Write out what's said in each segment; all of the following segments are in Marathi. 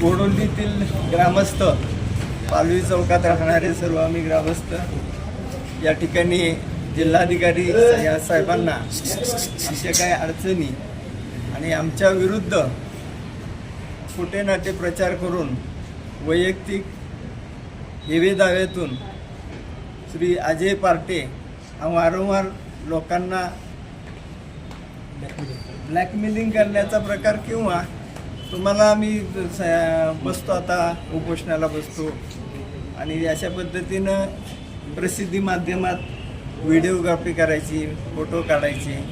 बोडोलीतील ग्रामस्थ पालवी चौकात राहणारे सर्व आम्ही ग्रामस्थ. या ठिकाणी जिल्हाधिकारी या साहेबांना अशा काय अडचणी आणि आमच्या विरुद्ध खोटे नाटे प्रचार करून वैयक्तिक हेवे दाव्यातून श्री अजय पार्टे हा वारंवार लोकांना ब्लॅकमेलिंग करण्याचा प्रकार किंवा तुम्हाला आम्ही स- बसतो आता उपोषणाला बसतो. आणि अशा पद्धतीनं प्रसिद्धी माध्यमात व्हिडिओग्राफी करायची फोटो काढायचे.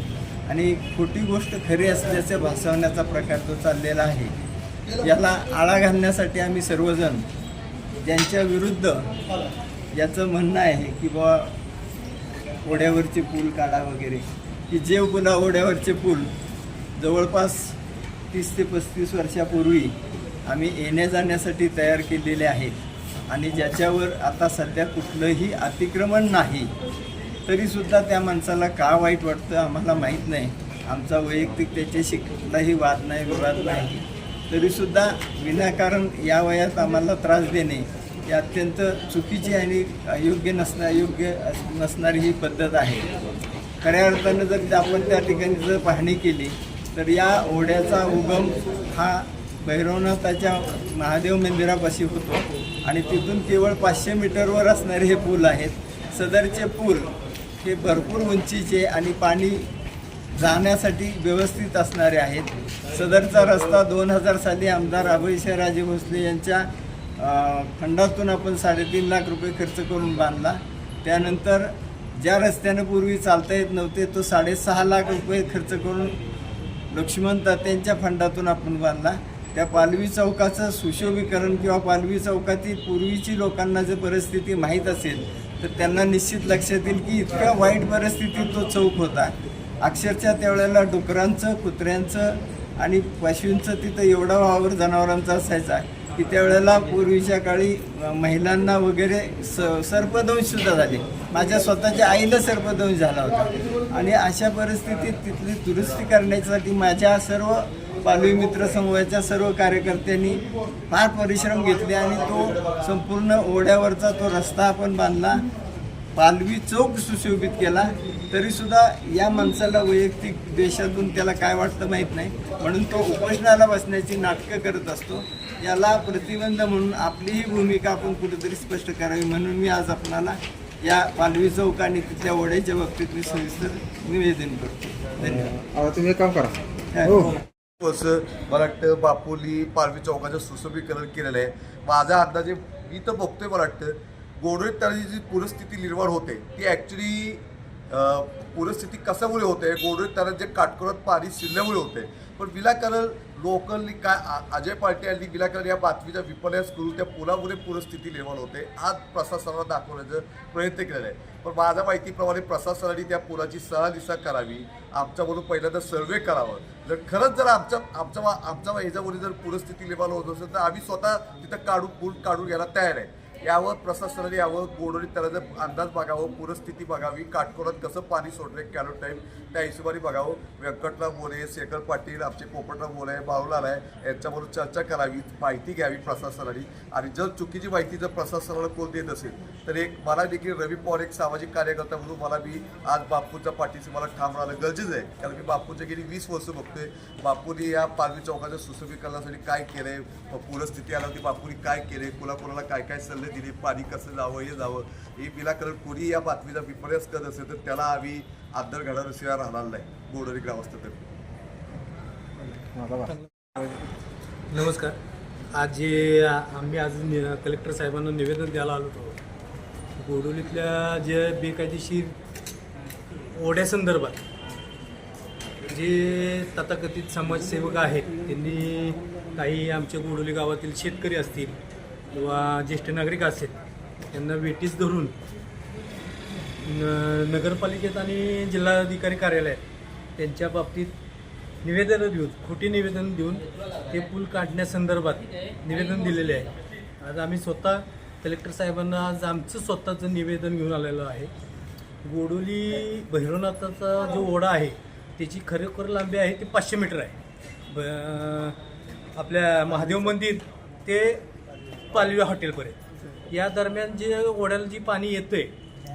आणि खोटी गोष्ट खरी असल्याचं भासवण्याचा प्रकार तो चाललेला आहे याला आळा घालण्यासाठी आम्ही सर्वजण ज्यांच्या विरुद्ध याचं म्हणणं आहे की बुवा ओढ्यावरचे पूल काढा वगैरे. की जे पुन्हा ओढ्यावरचे पूल जवळपास तीस ते पस्तीस वर्षापूर्वी आम्ही येण्या जाण्यासाठी तयार केलेले आहेत. आणि ज्याच्यावर आता सध्या कुठलंही अतिक्रमण नाही तरीसुद्धा त्या माणसाला का वाईट वाटतं आम्हाला माहीत नाही. आमचा वैयक्तिक त्याच्याशी कुठलाही वाद नाही विवाद नाही. तरीसुद्धा विनाकारण या वयात आम्हाला त्रास देणे ही अत्यंत चुकीची आणि अयोग्य नसण्या योग्य नसणारी ही पद्धत आहे. खऱ्या अर्थानं जर आपण त्या ठिकाणी जर पाहणी केली तर या ओढ्याचा उगम हा भैरवनाथाच्या महादेव मंदिरापाशी होतो. आणि तिथून केवळ पाचशे मीटरवर असणारे हे पूल आहेत. सदरचे पूल हे भरपूर उंचीचे आणि पाणी जाण्यासाठी व्यवस्थित असणारे आहेत. सदरचा रस्ता दोन हजार साली आमदार अभयशराजे भोसले यांच्या खंडातून फंडातून आपण साडेतीन लाख रुपये खर्च करून बांधला. त्यानंतर ज्या रस्त्यानं पूर्वी चालता येत नव्हते तो साडेसहा लाख रुपये खर्च करून लक्ष्मण तात्यांच्या फंडातून आपण बांधला. त्या पालवी चौकाचं सुशोभीकरण किंवा पालवी चौकातील पूर्वीची लोकांना जर परिस्थिती माहीत असेल तर त्यांना निश्चित लक्षात येईल की इतक्या वाईट परिस्थितीत तो चौक होता. अक्षरशः त्यावेळेला डुकरांचं कुत्र्यांचं आणि पशूंचं तिथं एवढा वावर जनावरांचा असायचा. की त्यावेळेला पूर्वीच्या काळी महिलांना वगैरे स सर्पदंश सुद्धा झाले. माझ्या स्वतःच्या आईला सर्पदंश झाला होता. आणि अशा परिस्थितीत तिथली दुरुस्ती करण्यासाठी माझ्या सर्व पालवी मित्र समूहाच्या सर्व कार्यकर्त्यांनी फार परिश्रम घेतले आणि तो संपूर्ण ओढ्यावरचा तो रस्ता आपण बांधला. पालवी चौक सुशोभित केला. तरीसुद्धा या माणसाला वैयक्तिक देशातून त्याला काय वाटतं माहीत नाही. म्हणून तो उपोषणाला बसण्याची नाटकं करत असतो. याला प्रतिबंध म्हणून आपलीही भूमिका आपण कुठेतरी स्पष्ट करावी म्हणून मी आज आपणाला या पालवी चौक आणि तिथल्या ओढ्याच्या बाबतीत मी सविस्तर निवेदन करतो. धन्यवाद. आता तुम्ही काम करा. हो. वर्ष मला वाटतं बापोली पालवी चौकाचं सुशोभीकरण केलेलं आहे. माझ्या अंदाजे मी तर बघतोय मला वाटतं गोडोळी तळाची जी पूरस्थिती निर्माण होते ती ॲक्च्युली पूरस्थिती कशामुळे होते? गोडोळी त्याला जे काटकोरत पाणी शिरल्यामुळे होते. पण विनाकारण लोकलनी काय अजय पार्टी यांनी विनाकारण या बातमीचा विपर्यास करून त्या पुलामुळे पूरस्थिती निर्माण होते. आज प्रशासनाला दाखवण्याचा प्रयत्न केलेला आहे. पण माझ्या माहितीप्रमाणे प्रशासनाने त्या पुलाची सहलिसा करावी. आमच्यामधून पहिल्यांदा सर्वे करावं. जर खरंच जर आमच्या आमच्या आमच्या ह्याच्यामध्ये जर पूरस्थिती निर्माण होत असेल तर आम्ही स्वतः तिथं काढून पूल काढून घ्यायला तयार आहे. यावर प्रशासनाने यावं गोडोली त्याला अंदाज बघावं पूरस्थिती बघावी काटकोरात कसं पाणी सोडलंय कॅलो टाईम त्या हिशोबाने बघावं. व्यंकटराव मोरे शेखर पाटील आमचे पोपटराव मोरे बाळूलाल आहे यांच्याबरोबर चर्चा करावी माहिती घ्यावी प्रशासनाने आणि जर चुकीची माहिती जर प्रशासनाला कोण देत असेल तर एक मला देखील रवी पवार एक सामाजिक कार्यकर्ता म्हणून मला मी आज बापूच्या पाठीशी मला ठाम राहणं गरजेचं आहे. कारण मी बापूच्या गेली वीस वर्ष बघतोय. बापूने या पालवी चौकाच्या सुशोभीकरणासाठी काय केलंय? पूरस्थिती आल्यावरती बापूंनी काय केले कोणा कोणाला काय काय सल्ले दिले पाणी कसं जावं हे जावं. हे विनाकारण कोणी या बातमीचा विपर्यास करत असेल तर त्याला आम्ही आदर घडवल्याशिवाय राहणार नाही. ग्रामस्थ तरी. नमस्कार. आज जे आम्ही आज कलेक्टर साहेबांना निवेदन द्यायला आलो होतो. गोडोलीतल्या जे बेकायदेशीर ओढ्यासंदर्भात जे तथाकथित समाजसेवक आहेत त्यांनी काही आमच्या गोडोली गावातील शेतकरी असतील किंवा ज्येष्ठ नागरिक असेल त्यांना वेटीस धरून न नगरपालिकेत आणि जिल्हाधिकारी कार्यालयात त्यांच्या बाबतीत निवेदनं देऊन खोटी निवेदन देऊन ते पूल काढण्यासंदर्भात निवेदन दिलेले आहे. आज आम्ही स्वतः कलेक्टर साहेबांना आज आमचं स्वतःचं निवेदन घेऊन आलेलो आहे. गोडोली भैरवनाथाचा जो ओढा आहे त्याची खरोखर लांबी आहे ती पाचशे मीटर आहे. ब आपल्या महादेव मंदिर ते पालवी हॉटेलपर्यंत. या दरम्यान जे ओढ्याला जी पाणी येतंय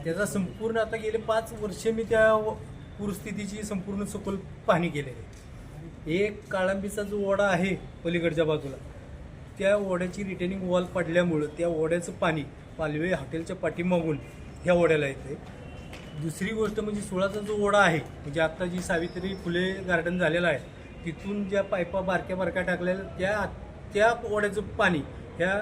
त्याचा संपूर्ण आता गेले पाच वर्ष मी त्या पूरस्थितीची संपूर्ण सखोल पाहणी केलेली आहे. एक काळंबीचा जो ओढा आहे पलीकडच्या बाजूला त्या ओढ्याची रिटेनिंग वॉल पडल्यामुळं त्या ओढ्याचं पाणी पालवे हॉटेलच्या पाठीमागून ह्या ओढ्याला येते दुसरी गोष्ट म्हणजे सुळाचा जो ओढा आहे म्हणजे आत्ता जी सावित्री फुले गार्डन झालेलं आहे तिथून ज्या पायपा बारक्या बारक्या टाकलेल्या त्या त्या ओढ्याचं पाणी ह्या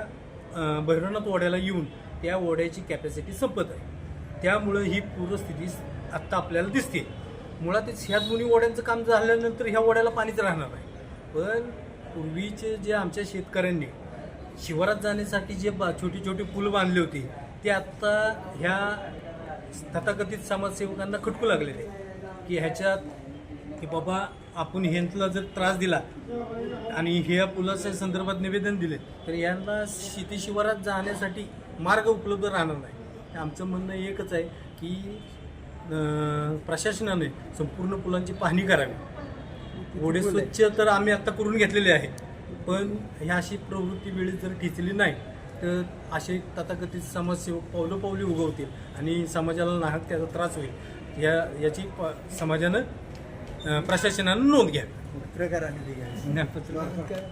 भैरवनाथ ओढ्याला येऊन त्या ओढ्याची कॅपॅसिटी संपत आहे. त्यामुळं ही पूरस्थिती आत्ता आपल्याला दिसते. मुळातच ह्या दोन्ही ओढ्यांचं काम झाल्यानंतर ह्या ओढ्याला पाणीच राहणार आहे पण पूर्वीचे जे आमच्या शेतकऱ्यांनी शिवारात जाण्यासाठी जे बा छोटी छोटी पूल बांधले होते ते आत्ता ह्या तथाकथित समाजसेवकांना खटकू लागलेले की ह्याच्यात की बाबा आपण ह्यांना जर त्रास दिला आणि ह्या पुलाच्या संदर्भात निवेदन दिले तर यांना शेती शिवारात जाण्यासाठी मार्ग उपलब्ध राहणार नाही. आमचं म्हणणं एकच आहे की प्रशासनाने संपूर्ण पुलांची पाहणी करावी. ओढे स्वच्छ तर आम्ही आता करून घेतलेले आहे पण ह्या अशी प्रवृत्ती वेळी जर ठिचली नाही तर असे तथाकथित समाजसेवक पावलं पावली उगवतील आणि समाजाला नाहक त्याचा त्रास होईल. या याची प- समाजानं प्रशासनानं नोंद घ्यावी. प्रकाराने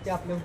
ते आपल्या